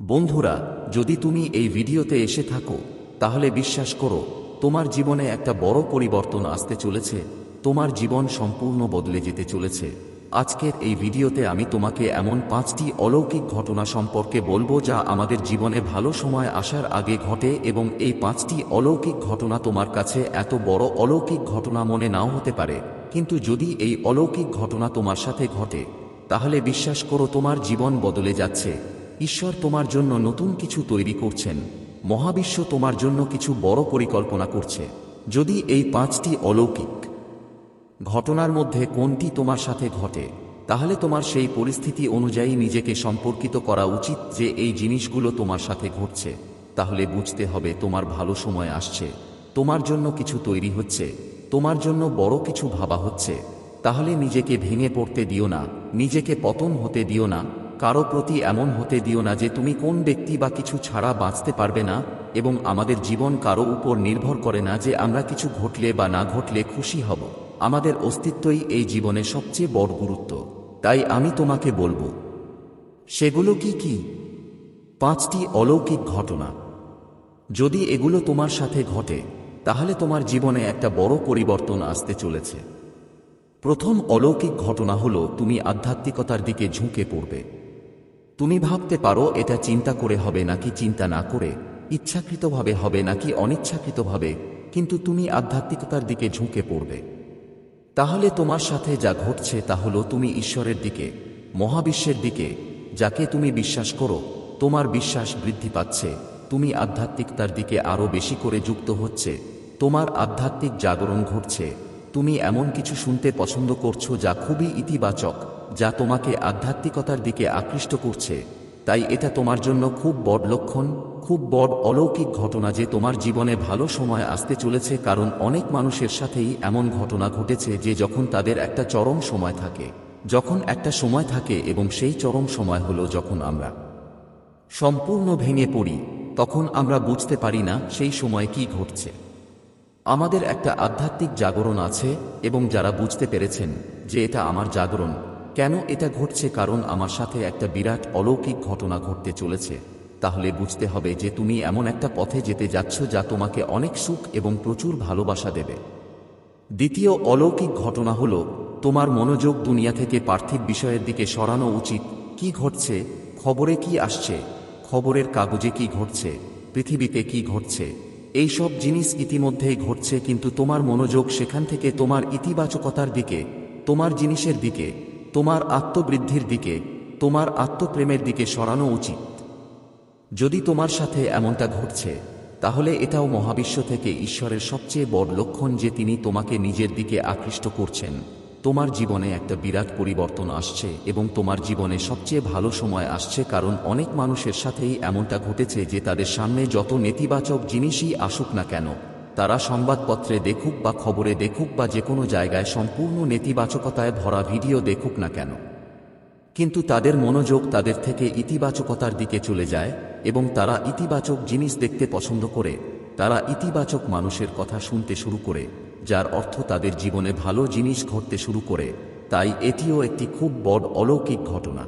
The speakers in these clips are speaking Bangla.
বন্ধুরা, যদি তুমি এই ভিডিওতে এসে থাকো, তাহলে বিশ্বাস করো, তোমার জীবনে একটা বড় পরিবর্তন আসতে চলেছে, তোমার জীবন সম্পূর্ণ বদলে যেতে চলেছে। আজকের এই ভিডিওতে আমি তোমাকে এমন পাঁচটি অলৌকিক ঘটনা সম্পর্কে বলব যা আমাদের জীবনে ভালো সময় আসার আগে ঘটে এবং এই পাঁচটি অলৌকিক ঘটনা তোমার কাছে এত বড় অলৌকিক ঘটনা মনে নাও হতে পারে। কিন্তু যদি এই অলৌকিক ঘটনা তোমার সাথে ঘটে, তাহলে বিশ্বাস করো তোমার জীবন বদলে যাচ্ছে। ঈশ্বর তোমার জন্য নতুন কিছু তৈরি করছেন। মহাবিশ্ব তোমার জন্য কিছু বড় পরিকল্পনা করছে। যদি এই পাঁচটি অলৌকিক ঘটনার মধ্যে কোনটি তোমার সাথে ঘটে, তাহলে তোমার সেই পরিস্থিতি অনুযায়ী নিজেকে সম্পর্কিত করা উচিত যে এই জিনিসগুলো তোমার সাথে ঘটছে। তাহলে বুঝতে হবে তোমার ভালো সময় আসছে। তোমার জন্য কিছু তৈরি হচ্ছে। তোমার জন্য বড় কিছু ভাবা হচ্ছে। তাহলে নিজেকে ভেঙে পড়তে দিও না। নিজেকে পতন হতে দিও না। কারও প্রতি এমন হতে দিও না যে তুমি কোন ব্যক্তি বা কিছু ছাড়া বাঁচতে পারবে না, এবং আমাদের জীবন কারও উপর নির্ভর করে না যে আমরা কিছু ঘটলে বা না ঘটলে খুশি হব। আমাদের অস্তিত্বই এই জীবনে সবচেয়ে বড় গুরুত্ব। তাই আমি তোমাকে বলব, সেগুলো কি কি? পাঁচটি অলৌকিক ঘটনা। যদি এগুলো তোমার সাথে ঘটে, তাহলে তোমার জীবনে একটা বড় পরিবর্তন আসতে চলেছে। প্রথম অলৌকিক ঘটনা হলো তুমি আধ্যাত্মিকতার দিকে ঝুঁকে পড়বে। তুমি ভাবতে পারো, এটা চিন্তা করে হবে নাকি চিন্তা না করে। ইচ্ছাকৃতভাবে হবে নাকি অনিচ্ছাকৃতভাবে, কিন্তু তুমি আধ্যাত্মিকতার দিকে ঝুঁকে পড়বে। তাহলে তোমার সাথে যা ঘটছে তা হলো তুমি ঈশ্বরের দিকে, মহাবিশ্বের দিকে, যাকে তুমি বিশ্বাস করো, তোমার বিশ্বাস বৃদ্ধি পাচ্ছে, তুমি আধ্যাত্মিকতার দিকে আরও বেশি করে যুক্ত হচ্ছে, তোমার আধ্যাত্মিক জাগরণ ঘটছে, তুমি এমন কিছু শুনতে পছন্দ করছ যা খুবই ইতিবাচক। যা তোমাকে আধ্যাত্মিকতার দিকে আকৃষ্ট করছে। তাই এটা তোমার জন্য খুব বড় লক্ষণ, খুব বড় অলৌকিক ঘটনা যে তোমার জীবনে ভালো সময় আসতে চলেছে কারণ অনেক মানুষের সাথেই এমন ঘটনা ঘটেছে যে যখন তাদের একটা চরম সময় থাকে। যখন একটা সময় থাকে এবং সেই চরম সময় হলো যখন আমরা সম্পূর্ণ ভেঙে পড়ি, তখন আমরা বুঝতে পারি না সেই সময় কি ঘটছে। আমাদের একটা আধ্যাত্মিক জাগরণ আছে এবং যারা বুঝতে পেরেছেন যে এটা আমার জাগরণ কেন এটা ঘটছে কারণ আমার সাথে একটা বিরাট অলৌকিক ঘটনা ঘটতে চলেছে? তাহলে বুঝতে হবে যে তুমি এমন একটা পথে যেতে যাচ্ছ যা তোমাকে অনেক সুখ এবং প্রচুর ভালোবাসা দেবে। দ্বিতীয় অলৌকিক ঘটনা হল, তোমার মনোযোগ দুনিয়া থেকে পার্থিব বিষয়ের দিকে সরানো উচিত। কি ঘটছে? খবরে কি আসছে? খবরের কাগজে কি ঘটছে? পৃথিবীতে কি ঘটছে? এই সব জিনিস ইতিমধ্যেই ঘটছে, কিন্তু তোমার মনোযোগ সেখান থেকে তোমার ইতিবাচকতার দিকে, তোমার জিনিসের দিকে তোমার আত্মবৃদ্ধির দিকে, তোমার আত্মপ্রেমের দিকে সরানো উচিত। যদি তোমার সাথে এমনটা ঘটছে, তাহলে এটাও মহাবিশ্ব থেকে ঈশ্বরের সবচেয়ে বড় লক্ষণ যে তিনি তোমাকে নিজের দিকে আকৃষ্ট করছেন। তোমার জীবনে একটা বিরাট পরিবর্তন আসছে এবং তোমার জীবনে সবচেয়ে ভালো সময় আসছে কারণ অনেক মানুষের সাথেই এমনটা ঘটেছে যে তাদের সামনে যত নেতিবাচক জিনিসই আসুক না কেন তারা সংবাদপত্রে দেখুক বা খবরে দেখুক বা যে কোনো জায়গায় সম্পূর্ণ নেতিবাচকতায় ভরা ভিডিও দেখুক না কেন। কিন্তু তাদের মনোযোগ তাদের থেকে ইতিবাচকতার দিকে চলে যায় এবং তারা ইতিবাচক জিনিস দেখতে পছন্দ করে। তারা ইতিবাচক মানুষের কথা শুনতে শুরু করে, যার অর্থ তাদের জীবনে ভালো জিনিস ঘটতে শুরু করে। তাই এটিও একটি খুব বড় অলৌকিক ঘটনা।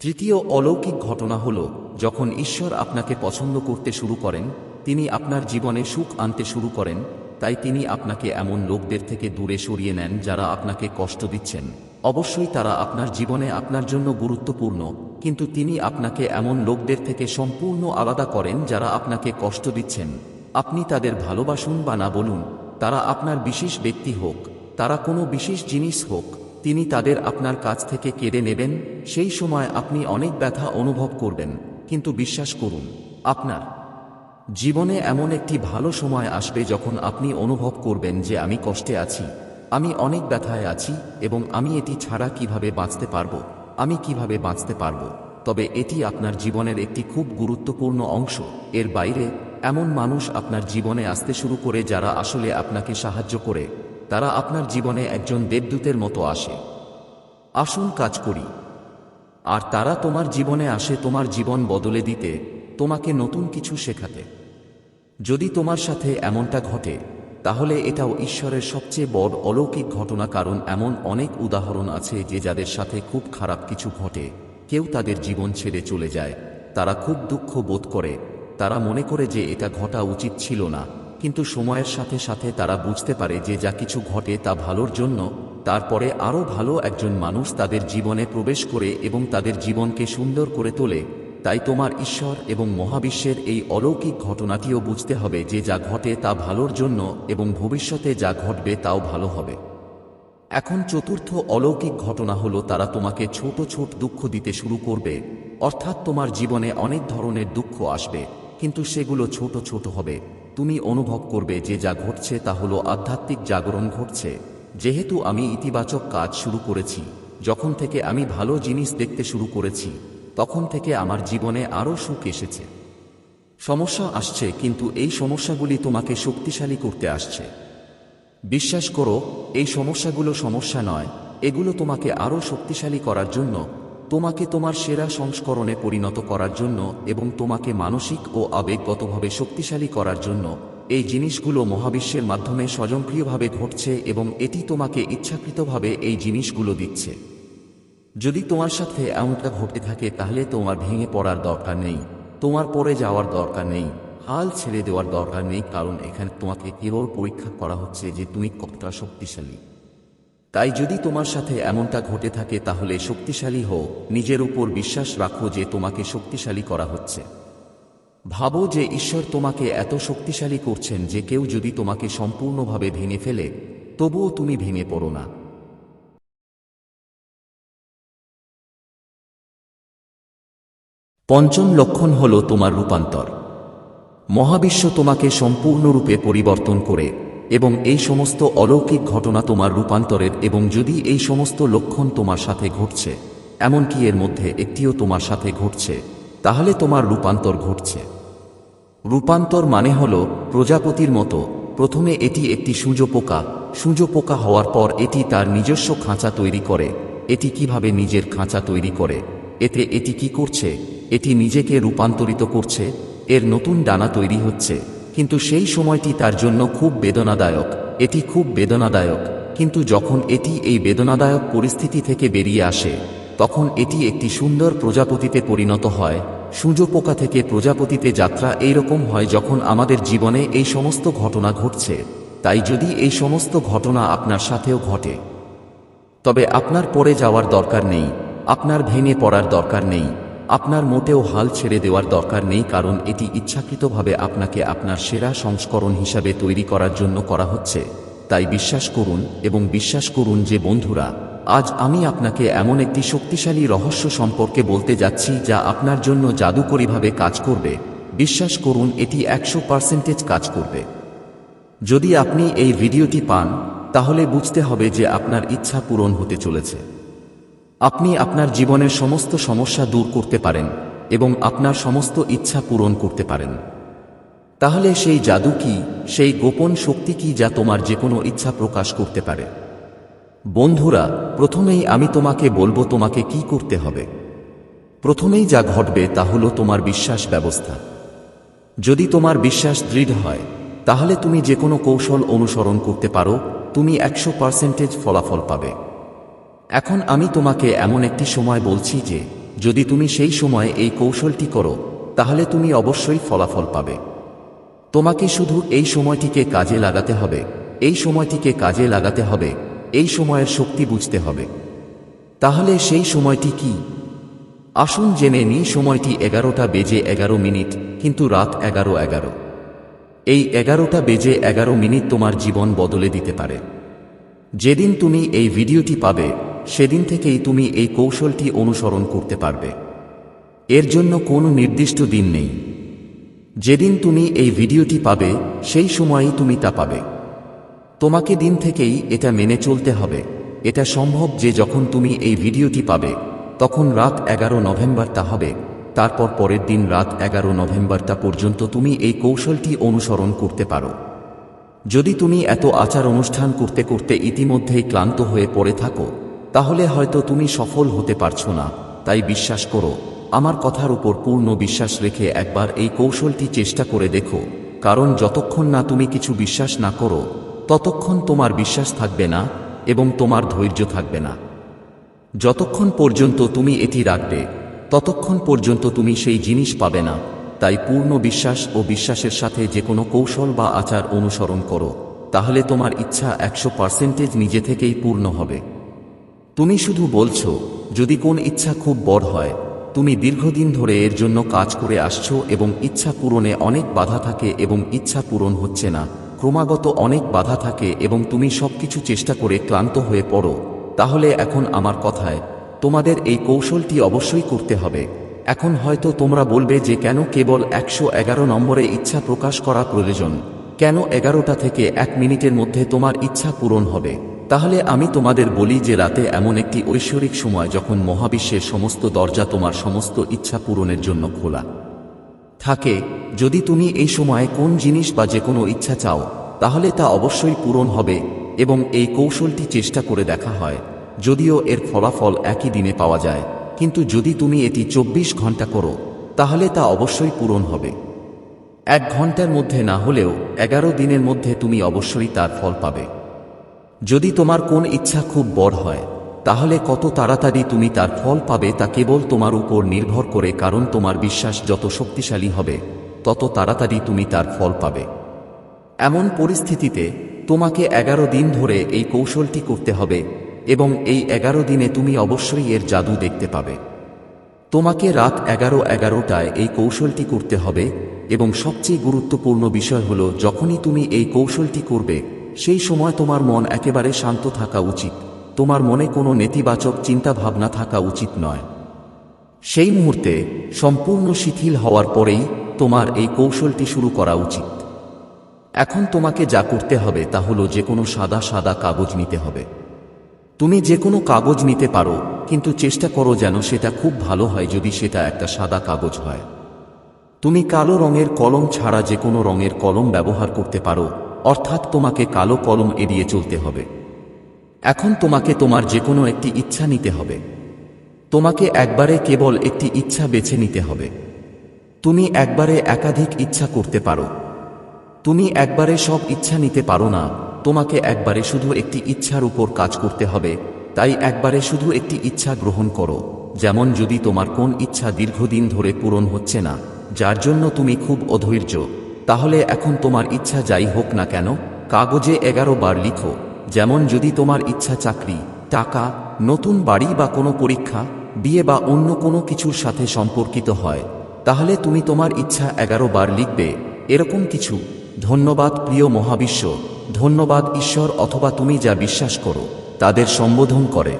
তৃতীয় অলৌকিক ঘটনা হল, যখন ঈশ্বর আপনাকে পছন্দ করতে শুরু করেন তিনি আপনার জীবনে সুখ আনতে শুরু করেন, তাই তিনি আপনাকে এমন লোকদের থেকে দূরে সরিয়ে নেন যারা আপনাকে কষ্ট দিচ্ছেন। অবশ্যই তারা আপনার জীবনে আপনার জন্য গুরুত্বপূর্ণ, কিন্তু তিনি আপনাকে এমন লোকদের থেকে সম্পূর্ণ আলাদা করেন যারা আপনাকে কষ্ট দিচ্ছেন। আপনি তাদের ভালোবাসুন বা না বলুন, তারা আপনার বিশেষ ব্যক্তি হোক, তারা কোনো বিশেষ জিনিস হোক, তিনি তাদের আপনার কাছ থেকে কেড়ে নেবেন, সেই সময় আপনি অনেক ব্যথা অনুভব করবেন, কিন্তু বিশ্বাস করুন, আপনার জীবনে এমন একটি ভালো সময় আসবে যখন আপনি অনুভব করবেন যে আমি কষ্টে আছি, আমি অনেক ব্যথায় আছি এবং আমি এটি ছাড়া কীভাবে বাঁচতে পারব, আমি কীভাবে বাঁচতে পারব। তবে এটি আপনার জীবনের একটি খুব গুরুত্বপূর্ণ অংশ। এর বাইরে, এমন মানুষ আপনার জীবনে আসতে শুরু করে যারা আসলে আপনাকে সাহায্য করে। তারা আপনার জীবনে একজন দেবদূতের মতো আসে। আসুন কাজ করি। আর তারা তোমার জীবনে আসে তোমার জীবন বদলে দিতে। তোমাকে নতুন কিছু শেখাতে। যদি তোমার সাথে এমনটা ঘটে, তাহলে এটাও ঈশ্বরের সবচেয়ে বড় অলৌকিক ঘটনা, কারণ এমন অনেক উদাহরণ আছে যে যাদের সাথে খুব খারাপ কিছু ঘটে, কেউ তাদের জীবন ছেড়ে চলে যায়। তারা খুব দুঃখ বোধ করে, তারা মনে করে যে এটা ঘটা উচিত ছিল না, কিন্তু সময়ের সাথে সাথে তারা বুঝতে পারে যে যা কিছু ঘটে তা ভালোর জন্য, তারপরে আরও ভালো একজন মানুষ তাদের জীবনে প্রবেশ করে এবং তাদের জীবনকে সুন্দর করে তোলে। তাই তোমার ঈশ্বর এবং মহাবিশ্বের এই অলৌকিক ঘটনাটিও বুঝতে হবে যে যা ঘটে তা ভালোর জন্য এবং ভবিষ্যতে যা ঘটবে তাও ভালো হবে। এখন চতুর্থ অলৌকিক ঘটনা হলো তারা তোমাকে ছোট ছোট দুঃখ দিতে শুরু করবে। অর্থাৎ তোমার জীবনে অনেক ধরনের দুঃখ আসবে, কিন্তু সেগুলো ছোট ছোট হবে। তুমি অনুভব করবে যে যা ঘটছে তা হলো আধ্যাত্মিক জাগরণ ঘটছে। যেহেতু আমি ইতিবাচক কাজ শুরু করেছি, যখন থেকে আমি ভালো জিনিস দেখতে শুরু করেছি তখন থেকে আমার জীবনে আরও সুখ এসেছে। সমস্যা আসছে, কিন্তু এই সমস্যাগুলি তোমাকে শক্তিশালী করতে আসছে। বিশ্বাস করো, এই সমস্যাগুলো সমস্যা নয়, এগুলো তোমাকে আরও শক্তিশালী করার জন্য, তোমাকে তোমার সেরা সংস্করণে পরিণত করার জন্য এবং তোমাকে মানসিক ও আবেগগতভাবে শক্তিশালী করার জন্য, এই জিনিসগুলো মহাবিশ্বের মাধ্যমে স্বয়ংক্রিয়ভাবে ঘটছে এবং এটি তোমাকে ইচ্ছাকৃতভাবে এই জিনিসগুলো দিচ্ছে। যদি তোমার সাথে এমনটা ঘটে থাকে, তাহলে তোমার ভেঙে পড়ার দরকার নেই। তোমার পরে যাওয়ার দরকার নেই। হাল ছেড়ে দেওয়ার দরকার নেই, কারণ এখানে তোমাকে কেবল পরীক্ষা করা হচ্ছে যে তুমি কতটা শক্তিশালী। তাই যদি তোমার সাথে এমনটা ঘটে থাকে, তাহলে শক্তিশালী হও। নিজের উপর বিশ্বাস রাখো যে তোমাকে শক্তিশালী করা হচ্ছে। ভাবো যে ঈশ্বর তোমাকে এত শক্তিশালী করছেন যে কেউ যদি তোমাকে সম্পূর্ণভাবে ভেঙে ফেলে, তবুও তুমি ভেঙে পড়ো না। পঞ্চম লক্ষণ হল তোমার রূপান্তর। মহাবিশ্ব তোমাকে সম্পূর্ণরূপে পরিবর্তন করে এবং এই সমস্ত অলৌকিক ঘটনা তোমার রূপান্তরের এবং যদি এই সমস্ত লক্ষণ তোমার সাথে ঘটছে, এমনকি এর মধ্যে একটিও তোমার সাথে ঘটছে, তাহলে তোমার রূপান্তর ঘটছে। রূপান্তর মানে হল প্রজাপতির মতো, প্রথমে এটি একটি সূর্য পোকা পোকা হওয়ার পর এটি তার নিজস্ব খাঁচা তৈরি করে, এটি কীভাবে নিজের খাঁচা তৈরি করে, এতে এটি কি করছে? এটি নিজেকে রূপান্তরিত করছে, এর নতুন ডানা তৈরি হচ্ছে। কিন্তু সেই সময়টি তার জন্য খুব বেদনাদায়ক, এটি খুব বেদনাদায়ক। কিন্তু যখন এটি এই বেদনাদায়ক পরিস্থিতি থেকে বেরিয়ে আসে, তখন এটি একটি সুন্দর প্রজাপতিতে পরিণত হয়। সূর্য পোকা থেকে প্রজাপতিতে যাত্রা এইরকম হয় যখন আমাদের জীবনে এই সমস্ত ঘটনা ঘটছে। তাই যদি এই সমস্ত ঘটনা আপনার সাথেও ঘটে, তবে আপনার পরে যাওয়ার দরকার নেই, আপনার ভেঙে পড়ার দরকার নেই। আপনার মোটেও হাল ছেড়ে দেওয়ার দরকার নেই, কারণ এটি ইচ্ছাকৃতভাবে আপনাকে আপনার সেরা সংস্করণ হিসাবে তৈরি করার জন্য করা হচ্ছে। তাই বিশ্বাস করুন এবং বিশ্বাস করুন যে, বন্ধুরা, আজ আমি আপনাকে এমন একটি শক্তিশালী রহস্য সম্পর্কে বলতে যাচ্ছি যা আপনার জন্য জাদুকরীভাবে কাজ করবে। বিশ্বাস করুন, এটি একশো পার্সেন্টেজ কাজ করবে। যদি আপনি এই ভিডিওটি পান, তাহলে বুঝতে হবে যে, আপনার ইচ্ছা পূরণ হতে চলেছে। আপনি আপনার জীবনের সমস্ত সমস্যা দূর করতে পারেন এবং আপনার সমস্ত ইচ্ছা পূরণ করতে পারেন। তাহলে সেই জাদু কি, সেই গোপন শক্তি কি যা তোমার যে কোনো ইচ্ছা প্রকাশ করতে পারে? বন্ধুরা, প্রথমেই আমি তোমাকে বলব তোমাকে কি করতে হবে। প্রথমেই যা ঘটবে তা হলো তোমার বিশ্বাস ব্যবস্থা। যদি তোমার বিশ্বাস দৃঢ় হয়, তাহলে তুমি যে কোনো কৌশল অনুসরণ করতে পারো, তুমি একশো পার্সেন্টেজ ফলাফল পাবে। এখন আমি তোমাকে এমন একটি সময় বলছি যে, যদি তুমি সেই সময়ে এই কৌশলটি করো, তাহলে তুমি অবশ্যই ফলাফল পাবে। তোমাকে শুধু এই সময়টিকে কাজে লাগাতে হবে, এই সময়টিকে কাজে লাগাতে হবে, এই সময়ের শক্তি বুঝতে হবে। তাহলে সেই সময়টি কি? আসুন জেনে নিই সময়টি এগারোটা বেজে এগারো মিনিট, কিন্তু রাত এগারো এগারো। এই এগারোটা বেজে এগারো মিনিট তোমার জীবন বদলে দিতে পারে। যেদিন তুমি এই ভিডিওটি পাবে সেদিন থেকেই তুমি এই কৌশলটি অনুসরণ করতে পারবে। এর জন্য কোনো নির্দিষ্ট দিন নেই। যেদিন তুমি এই ভিডিওটি পাবে, সেই সময়ই তুমি তা পাবে। তোমাকে দিন থেকেই এটা মেনে চলতে হবে। এটা সম্ভব যে যখন তুমি এই ভিডিওটি পাবে, তখন রাত এগারো নভেম্বর তা হবে। তারপর পরের দিন রাত এগারো নভেম্বর তা পর্যন্ত তুমি এই কৌশলটি অনুসরণ করতে পারো। যদি তুমি এত আচার অনুষ্ঠান করতে করতে ইতিমধ্যেই ক্লান্ত হয়ে পড়ে থাকো তাহলে হয়তো তুমি সফল হতে পারছ না। তাই বিশ্বাস করো, আমার কথার উপর পূর্ণ বিশ্বাস রেখে একবার এই কৌশলটি চেষ্টা করে দেখো। কারণ যতক্ষণ না তুমি কিছু বিশ্বাস না করো, ততক্ষণ তোমার বিশ্বাস থাকবে না এবং তোমার ধৈর্য থাকবে না। যতক্ষণ পর্যন্ত তুমি এটি রাখবে, ততক্ষণ পর্যন্ত তুমি সেই জিনিস পাবে না। তাই পূর্ণ বিশ্বাস ও বিশ্বাসের সাথে যে কোনো কৌশল বা আচার অনুসরণ করো, তাহলে তোমার ইচ্ছা একশো পার্সেন্টেজ নিজে থেকেই পূর্ণ হবে। তুমি শুধু বলছো, যদি কোন ইচ্ছা খুব বড় হয়, তুমি দীর্ঘদিন ধরে এর জন্য কাজ করে আসছো এবং ইচ্ছা পূরণে অনেক বাধা থাকে এবং ইচ্ছা পূরণ হচ্ছে না। ক্রমাগত অনেক বাধা থাকে এবং তুমি সবকিছু চেষ্টা করে ক্লান্ত হয়ে পড়ো। তাহলে এখন আমার কথায়, তোমাদের এই কৌশলটি অবশ্যই করতে হবে। এখন হয়তো তোমরা বলবে যে কেন কেবল একশো এগারো নম্বরে ইচ্ছা প্রকাশ করা প্রয়োজন। কেন এগারোটা থেকে এক মিনিটের মধ্যে তোমার ইচ্ছা পূরণ হবে? তাহলে আমি তোমাদের বলি যে রাতে এমন একটি ঐশ্বরিক সময় যখন মহাবিশ্বের সমস্ত দরজা তোমার সমস্ত ইচ্ছা পূরণের জন্য খোলা। থাকে, যদি তুমি এই সময়ে কোন জিনিস বা যে কোনো ইচ্ছা চাও, তাহলে তা অবশ্যই পূরণ হবে এবং এই কৌশলটি চেষ্টা করে দেখা হয়, যদিও এর ফলাফল একই দিনে পাওয়া যায়। কিন্তু যদি তুমি এটি চব্বিশ ঘণ্টা করো, তাহলে তা অবশ্যই পূরণ হবে। এক ঘণ্টার মধ্যে না হলেও এগারো দিনের মধ্যে তুমি অবশ্যই তার ফল পাবে। যদি তোমার কোন ইচ্ছা খুব বড় হয়, তাহলে কত তাড়াতাড়ি তুমি তার ফল পাবে তা কেবল তোমার উপর নির্ভর করে, কারণ তোমার বিশ্বাস যত শক্তিশালী হবে, তত তাড়াতাড়ি তুমি তার ফল পাবে। এমন পরিস্থিতিতে তোমাকে এগারো দিন ধরে এই কৌশলটি করতে হবে, এবং এই এগারো দিনে তুমি অবশ্যই এর জাদু দেখতে পাবে। তোমাকে রাত এগারো এগারোটায় এই কৌশলটি করতে হবে, এবং সবচেয়ে গুরুত্বপূর্ণ বিষয় হল, যখনই তুমি এই কৌশলটি করবে সেই সময় তোমার মন একেবারে শান্ত থাকা উচিত। তোমার মনে কোনো নেতিবাচক চিন্তা ভাবনা থাকা উচিত নয়। সেই মুহূর্তে সম্পূর্ণ শিথিল হওয়ার পরেই তোমার এই কৌশলটি শুরু করা উচিত। এখন তোমাকে যা করতে হবে তা হলো যে কোনো সাদা সাদা কাগজ নিতে হবে। তুমি যে কোনো কাগজ নিতে পারো, কিন্তু চেষ্টা করো যেন সেটা খুব ভালো হয় যদি সেটা একটা সাদা কাগজ হয়। তুমি কালো রঙের কলম ছাড়া যে কোনো রঙের কলম ব্যবহার করতে পারো অর্থাৎ তোমাকে কালো কলম এড়িয়ে চলতে হবে। এখন তোমাকে তোমার যে কোনো একটি ইচ্ছা নিতে হবে। তোমাকে একবারে কেবল একটি ইচ্ছা বেছে নিতে হবে। তুমি একবারে একাধিক ইচ্ছা করতে পারো। তুমি একবারে সব ইচ্ছা নিতে পারো না, তোমাকে একবারে শুধু একটি ইচ্ছার উপর কাজ করতে হবে, তাই একবারে শুধু একটি ইচ্ছা গ্রহণ করো, যেমন যদি তোমার কোন ইচ্ছা দীর্ঘদিন ধরে পূরণ হচ্ছে না, যার জন্য তুমি খুব অধৈর্য। তাহলে এখন তোমার ইচ্ছা যাই হোক না কেন, কাগজে এগারো বার লিখো, যেমন যদি তোমার ইচ্ছা চাকরি, টাকা, নতুন বাড়ি বা কোনো পরীক্ষা, বিয়ে বা অন্য কোনো কিছুর সাথে সম্পর্কিত হয়, তাহলে তুমি তোমার ইচ্ছা এগারো বার লিখবে, এরকম কিছু। ধন্যবাদ প্রিয় মহাবিশ্ব, ধন্যবাদ ঈশ্বর অথবা তুমি যা বিশ্বাস করো, তাদের সম্বোধন করে।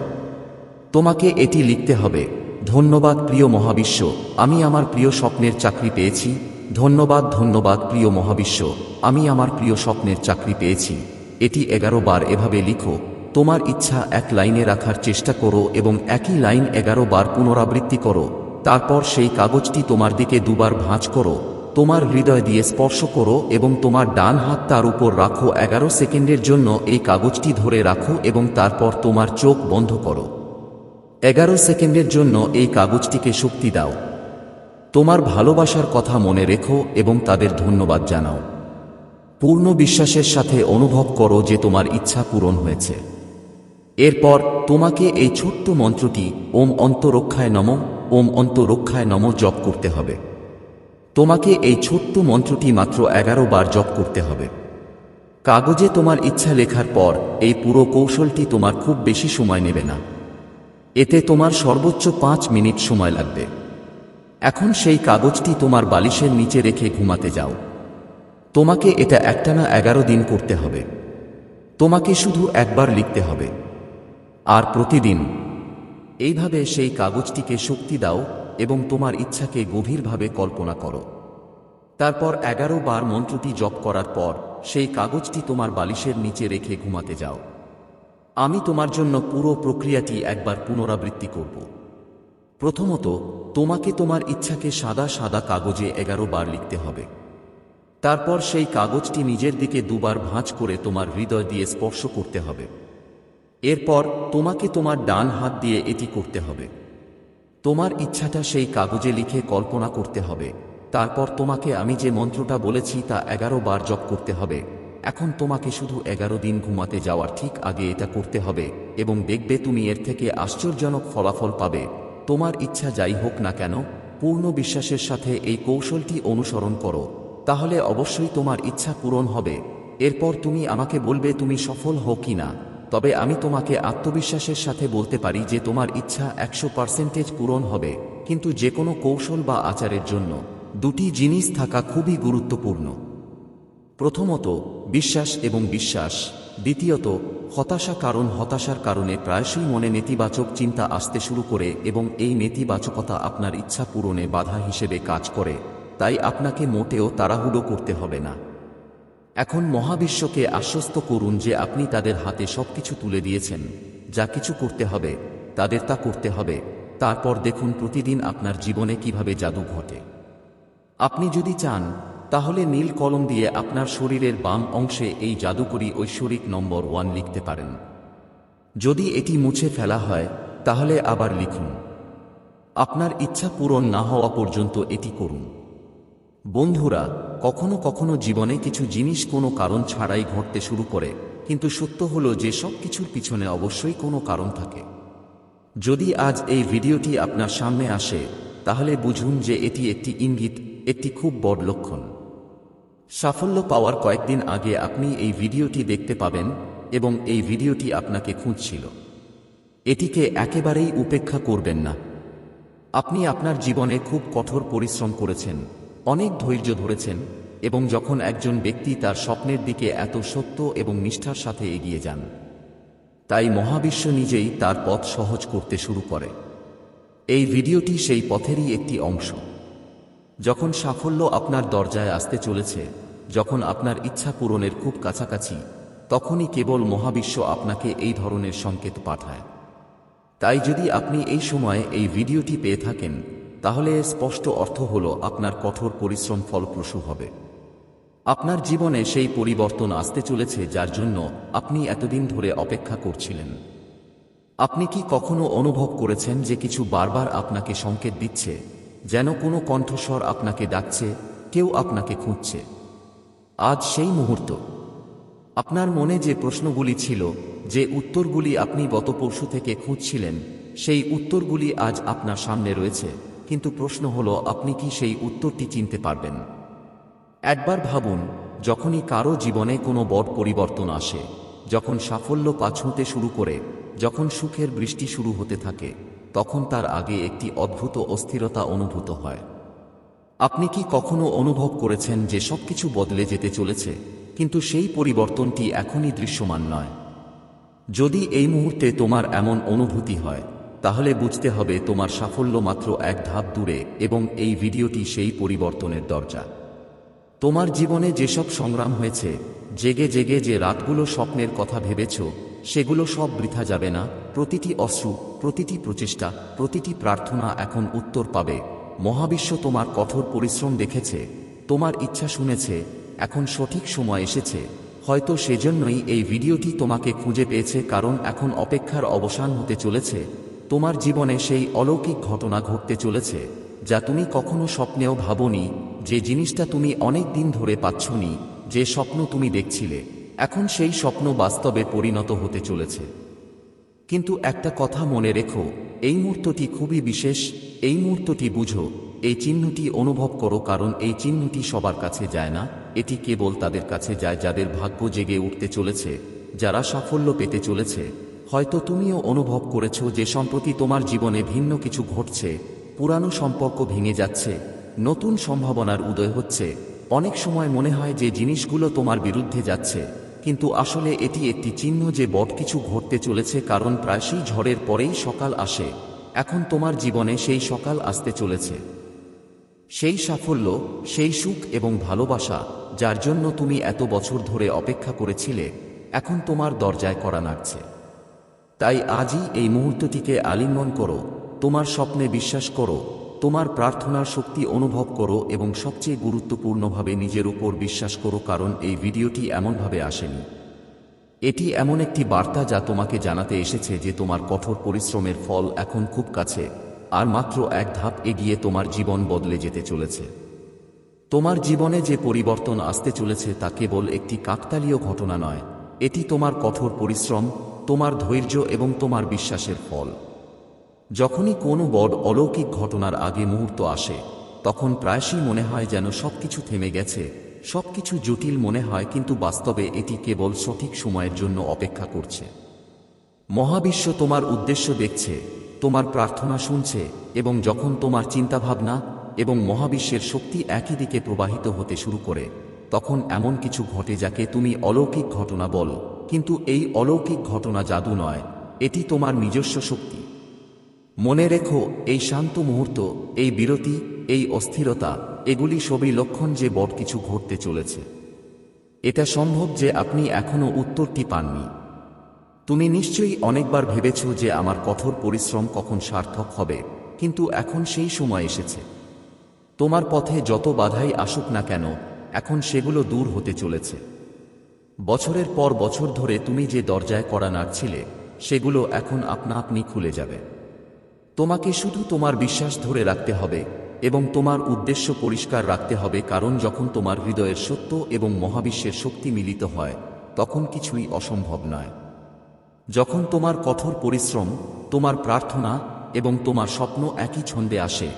তোমাকে এটি লিখতে হবে, ধন্যবাদ প্রিয় মহাবিশ্ব, আমি আমার প্রিয় স্বপ্নের চাকরি পেয়েছি ধন্যবাদ ধন্যবাদ, প্রিয় মহাবিশ্ব। আমি আমার প্রিয় স্বপ্নের চাকরি পেয়েছি। এটি এগারো বার এভাবে লিখো। তোমার ইচ্ছা এক লাইনে রাখার চেষ্টা করো এবং একই লাইন এগারো বার পুনরাবৃত্তি করো। তারপর সেই কাগজটি তোমার দিকে দুবার ভাঁজ করো। তোমার হৃদয় দিয়ে স্পর্শ করো এবং তোমার ডান হাত তার উপর রাখো এগারো সেকেন্ডের জন্য এই কাগজটি ধরে রাখো এবং তারপর তোমার চোখ বন্ধ করো। এগারো সেকেন্ডের জন্য এই কাগজটিকে শক্তি দাও। তোমার ভালোবাসার কথা মনে রেখো এবং তাদের ধন্যবাদ জানাও। পূর্ণ বিশ্বাসের সাথে অনুভব করো যে তোমার ইচ্ছা পূরণ হয়েছে। এরপর তোমাকে এই ছোট্ট মন্ত্রটি, ওম অন্তরক্ষায় নম, ওম অন্তরক্ষায় নম, জপ করতে হবে। তোমাকে এই ছোট্ট মন্ত্রটি মাত্র এগারো বার জপ করতে হবে। কাগজে তোমার ইচ্ছা লেখার পর এই পুরো কৌশলটি তোমার খুব বেশি সময় নেবে না। এতে তোমার সর্বোচ্চ পাঁচ মিনিট সময় লাগবে। এখন সেই কাগজটি তোমার বালিশের নিচে রেখে ঘুমাতে যাও। তোমাকে এটা একটানা এগারো দিন করতে হবে। তোমাকে শুধু একবার লিখতে হবে। আর প্রতিদিন এইভাবে সেই কাগজটিকে শক্তি দাও এবং তোমার ইচ্ছাকে গভীরভাবে কল্পনা করো। তারপর এগারো বার মন্ত্রটি জপ করার পর সেই কাগজটি তোমার বালিশের নিচে রেখে ঘুমাতে যাও। আমি তোমার জন্য পুরো প্রক্রিয়াটি একবার পুনরাবৃত্তি করব। প্রথমত, তোমাকে তোমার ইচ্ছাকে সাদা সাদা কাগজে এগারো বার লিখতে হবে। তারপর সেই কাগজটি নিজের দিকে দুবার ভাঁজ করে তোমার হৃদয় দিয়ে স্পর্শ করতে হবে। এরপর তোমাকে তোমার ডান হাত দিয়ে এটি করতে হবে। তোমার ইচ্ছাটা সেই কাগজে লিখে কল্পনা করতে হবে। তারপর তোমাকে আমি যে মন্ত্রটা বলেছি তা এগারো বার জপ করতে হবে। এখন তোমাকে শুধু এগারো দিন ঘুমাতে যাওয়ার ঠিক আগে এটা করতে হবে এবং দেখবে তুমি এর থেকে আশ্চর্যজনক ফলাফল পাবে। তোমার ইচ্ছা যাই হোক না কেন, পূর্ণ বিশ্বাসের সাথে এই কৌশলটি অনুসরণ করো, তাহলে অবশ্যই তোমার ইচ্ছা পূরণ হবে। এরপর তুমি আমাকে বলবে তুমি সফল হো কি না। তবে আমি তোমাকে আত্মবিশ্বাসের সাথে বলতে পারি যে তোমার ইচ্ছা একশো পার্সেন্টেজ পূরণ হবে, কিন্তু যে কোনো কৌশল বা আচারের জন্য। দুটি জিনিস থাকা খুবই গুরুত্বপূর্ণ। প্রথমত, বিশ্বাস এবং বিশ্বাস। দ্বিতীয়ত, হতাশা কারণ হতাশার কারণে প্রায়শই মনে নেতিবাচক চিন্তা আসতে শুরু করে এবং এই নেতিবাচকতা আপনার ইচ্ছা পূরণে বাধা হিসেবে কাজ করে, তাই আপনাকে মোটেও তাড়াহুড়ো করতে হবে না। এখন মহাবিশ্বকে আশ্বস্ত করুন যে আপনি তাদের হাতে সবকিছু তুলে দিয়েছেন, যা কিছু করতে হবে, তাদের তা করতে হবে, তারপর দেখুন প্রতিদিন আপনার জীবনে কীভাবে জাদু ঘটে। আপনি যদি চান তাহলে নীল কলম দিয়ে আপনার শরীরের বাম অংশে এই জাদুকরী ঐশ্বরিক নম্বর ওয়ান লিখতে পারেন। যদি এটি মুছে ফেলা হয়, তাহলে আবার লিখুন। আপনার ইচ্ছা পূরণ না হওয়া পর্যন্ত এটি করুন। বন্ধুরা, কখনো কখনো জীবনে কিছু জিনিস কোনো কারণ ছাড়াই ঘটতে শুরু করে, কিন্তু সত্য হলো যে সব কিছুর পিছনে অবশ্যই কোনো কারণ থাকে। যদি আজ এই ভিডিওটি আপনার সামনে আসে, তাহলে বুঝুন যে এটি একটি ইঙ্গিত, একটি খুব বড় লক্ষণ। সাফল্য পাওয়ার কয়েকদিন আগে আপনি এই ভিডিওটি দেখতে পাবেন এবং এই ভিডিওটি আপনাকে খুঁজছিল। এটিকে একেবারেই উপেক্ষা করবেন না। আপনি আপনার জীবনে খুব কঠোর পরিশ্রম করেছেন, অনেক ধৈর্য ধরেছেন এবং যখন একজন ব্যক্তি তার স্বপ্নের দিকে এত সত্য এবং নিষ্ঠার সাথে এগিয়ে যান, তাই মহাবিশ্ব নিজেই তার পথ সহজ করতে শুরু করে। এই ভিডিওটি সেই পথেরই একটি অংশ। যখন সাফল্য আপনার দরজায় আসতে চলেছে, যখন আপনার ইচ্ছা পূরণের খুব কাছাকাছি, তখনই কেবল মহাবিশ্ব আপনাকে এই ধরনের সংকেত পাঠায়। তাই যদি আপনি এই সময়ে এই ভিডিওটি পেয়ে থাকেন, তাহলে স্পষ্ট অর্থ হল আপনার কঠোর পরিশ্রম ফলপ্রসূ হবে। আপনার জীবনে সেই পরিবর্তন আসতে চলেছে যার জন্য আপনি এতদিন ধরে অপেক্ষা করছিলেন। আপনি কি কখনো অনুভব করেছেন যে কিছু বারবার আপনাকে সংকেত দিচ্ছে? যেন কোনো কণ্ঠস্বর আপনাকে ডাকছে, কেউ আপনাকে খুঁজছে। আজ সেই মুহূর্ত। আপনার মনে যে প্রশ্নগুলি ছিল, যে উত্তরগুলি আপনি গত পরশু থেকে খুঁজছিলেন, সেই উত্তরগুলি আজ আপনার সামনে রয়েছে, কিন্তু প্রশ্ন হল, আপনি কি সেই উত্তরটি চিনতে পারবেন? একবার ভাবুন, যখনই কারও জীবনে কোনো বড় পরিবর্তন আসে, যখন সাফল্য পাছুঁতে শুরু করে, যখন সুখের বৃষ্টি শুরু হতে থাকে তখন তার আগে একটি অদ্ভুত অস্থিরতা অনুভূত হয়। আপনি কি কখনো অনুভব করেছেন যে সবকিছু বদলে যেতে চলেছে, কিন্তু সেই পরিবর্তনটি এখনই দৃশ্যমান নয়? যদি এই মুহূর্তে তোমার এমন অনুভূতি হয়, তাহলে বুঝতে হবে তোমার সাফল্য মাত্র এক ধাপ দূরে এবং এই ভিডিওটি সেই পরিবর্তনের দরজা। তোমার জীবনে যেসব সংগ্রাম হয়েছে, জেগে জেগে যে রাতগুলো স্বপ্নের কথা ভেবেছ সেগুলো সব বৃথা যাবে না, প্রতিটি অশ্রু, প্রতিটি প্রচেষ্টা, প্রতিটি প্রার্থনা এখন উত্তর পাবে। মহাবিশ্ব তোমার কঠোর পরিশ্রম দেখেছে, তোমার ইচ্ছা শুনেছে, এখন সঠিক সময় এসেছে। হয়তো সেজন্যই এই ভিডিওটি তোমাকে খুঁজে পেয়েছে, কারণ এখন অপেক্ষার অবসান হতে চলেছে। তোমার জীবনে সেই অলৌকিক ঘটনা ঘটতে চলেছে, যা তুমি কখনো স্বপ্নেও ভাবনি, যে জিনিসটা তুমি অনেক দিন ধরে পাচ্ছনি, যে স্বপ্ন তুমি দেখছিলে। এখন সেই স্বপ্ন বাস্তবে পরিণত হতে চলেছে। কিন্তু একটা কথা মনে রেখো, এই মুহূর্তটি খুবই বিশেষ, এই মুহূর্তটি বুঝো, এই চিহ্নটি অনুভব করো কারণ এই চিহ্নটি সবার কাছে যায় না, এটি কেবল তাদের কাছে যায় যাদের ভাগ্য জেগে উঠতে চলেছে, যারা সাফল্য পেতে চলেছে। হয়তো তুমিও অনুভব করেছ যে সম্প্রতি তোমার জীবনে ভিন্ন কিছু ঘটছে, পুরানো সম্পর্ক ভেঙে যাচ্ছে, নতুন সম্ভাবনার উদয় হচ্ছে, অনেক সময় মনে হয় যে জিনিসগুলো তোমার বিরুদ্ধে যাচ্ছে। কিন্তু আসলে এটি একটি চিহ্ন যে বট কিছু ঘটতে চলেছে কারণ প্রায়শই ঝড়ের পরেই সকাল আসে। এখন তোমার জীবনে সেই সকাল আসতে চলেছে। সেই সাফল্য, সেই সুখ এবং ভালোবাসা, যার জন্য তুমি এত বছর ধরে অপেক্ষা করেছিলে, এখন তোমার দরজায় করা নাড়ছে। তাই আজই এই মুহূর্তটিকে আলিঙ্গন করো, তোমার স্বপ্নে বিশ্বাস করো তোমার প্রার্থনার শক্তি অনুভব করো এবং সবচেয়ে গুরুত্বপূর্ণভাবে নিজের উপর বিশ্বাস করো কারণ এই ভিডিওটি এমনভাবে আসেনি। এটি এমন একটি বার্তা যা তোমাকে জানাতে এসেছে যে তোমার কঠোর পরিশ্রমের ফল এখন খুব কাছে, আর মাত্র এক ধাপ এগিয়ে তোমার জীবন বদলে যেতে চলেছে। তোমার জীবনে যে পরিবর্তন আসতে চলেছে তা কেবল একটি কাকতালীয় ঘটনা নয়, এটি তোমার কঠোর পরিশ্রম, তোমার ধৈর্য এবং তোমার বিশ্বাসের ফল। যখনই কোনো বড় অলৌকিক ঘটনার আগে মুহূর্ত আসে, তখন প্রায়শই মনে হয় যেন সবকিছু থেমে গেছে, সবকিছু জটিল মনে হয় কিন্তু বাস্তবে এটি কেবল সঠিক সময়ের জন্য অপেক্ষা করছে। মহাবিশ্ব তোমার উদ্দেশ্য দেখছে, তোমার প্রার্থনা শুনছে এবং যখন তোমার চিন্তাভাবনা এবং মহাবিশ্বের শক্তি একই দিকে প্রবাহিত হতে শুরু করে, তখন এমন কিছু ঘটে যাকে তুমি অলৌকিক ঘটনা বলো। কিন্তু এই অলৌকিক ঘটনা জাদু নয়, এটি তোমার নিজস্ব শক্তি। মনে রেখো, এই শান্ত মুহূর্ত, এই বিরতি, এই অস্থিরতা, এগুলি সবই লক্ষণ যে বড় কিছু ঘটতে চলেছে। এটা সম্ভব যে আপনি এখনও উত্তরটি পাননি। তুমি নিশ্চয়ই অনেকবার ভেবেছ যে আমার কঠোর পরিশ্রম কখন সার্থক হবে, কিন্তু এখন সেই সময় এসেছে। তোমার পথে যত বাধাই আসুক না কেন, এখন সেগুলো দূর হতে চলেছে। বছরের পর বছর ধরে তুমি যে দরজায় করা নাড়ছিলে, সেগুলো এখন আপনা আপনি খুলে যাবে। তোমাকে শুধু তোমার বিশ্বাস ধরে রাখতে হবে এবং তোমার উদ্দেশ্য পরিষ্কার রাখতে হবে কারণ যখন তোমার হৃদয়ের সত্য এবং মহাবিশ্বের শক্তি মিলিত হয়, তখন কিছুই অসম্ভব নয়। যখন তোমার কঠোর পরিশ্রম, তোমার প্রার্থনা এবং তোমার স্বপ্ন একই ছন্দে আসে,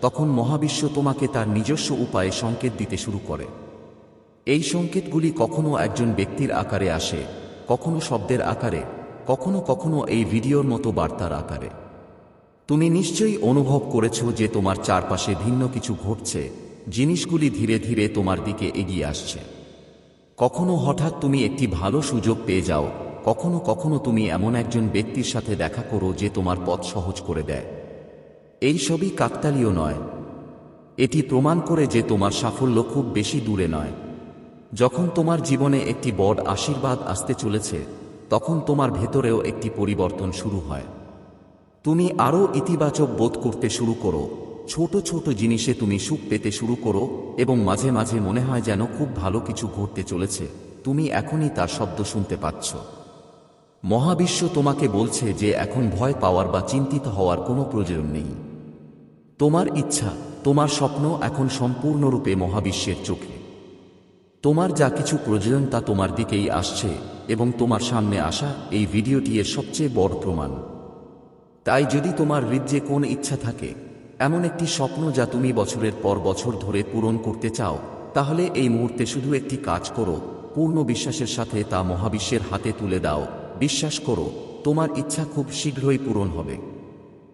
তখন মহাবিশ্ব তোমাকে তার নিজস্ব উপায়ে সংকেত দিতে শুরু করে। এই সংকেতগুলি কখনো একজন ব্যক্তির আকারে আসে, কখনো শব্দের আকারে, কখনো কখনো এই ভিডিওর মতো বার্তার আকারে। তুমি নিশ্চয়ই অনুভব করেছ যে তোমার চারপাশে ভিন্ন কিছু ঘটছে, জিনিসগুলি ধীরে ধীরে তোমার দিকে এগিয়ে আসছে। কখনো হঠাৎ তুমি একটি ভালো সুযোগ পেয়ে যাও, কখনো কখনো তুমি এমন একজন ব্যক্তির সাথে দেখা করো যে তোমার পথ সহজ করে দেয়। এই সবই কাকতালীয় নয়। এটি প্রমাণ করে যে তোমার সাফল্য খুব বেশি দূরে নয়। যখন তোমার জীবনে একটি বড় আশীর্বাদ আসতে চলেছে, তখন তোমার ভেতরেও একটি পরিবর্তন শুরু হয়। তুমি আরও ইতিবাচক বোধ করতে শুরু করো। ছোট ছোট জিনিসে তুমি সুখ পেতে শুরু করো এবং মাঝে মাঝে মনে হয় যেন খুব ভালো কিছু ঘটতে চলেছে। তুমি এখনই তার শব্দ শুনতে পাচ্ছ। মহাবিশ্ব তোমাকে বলছে যে এখন ভয় পাওয়ার বা চিন্তিত হওয়ার কোনো প্রয়োজন নেই। তোমার ইচ্ছা, তোমার স্বপ্ন এখন সম্পূর্ণরূপে মহাবিশ্বের চোখে। তোমার যা কিছু প্রয়োজন তা তোমার দিকেই আসছে এবং তোমার সামনে আসা এই ভিডিওটি এর সবচেয়ে বড় প্রমাণ। তাই যদি তোমার হৃদয়ে কোন ইচ্ছা থাকে, এমন একটি স্বপ্ন যা তুমি বছরের পর বছর ধরে পূরণ করতে চাও, তাহলে এই মুহূর্তে শুধু একটি কাজ করো, পূর্ণ বিশ্বাসের সাথে তা মহাবিশ্বের হাতে তুলে দাও। বিশ্বাস করো, তোমার ইচ্ছা খুব শীঘ্রই পূরণ হবে।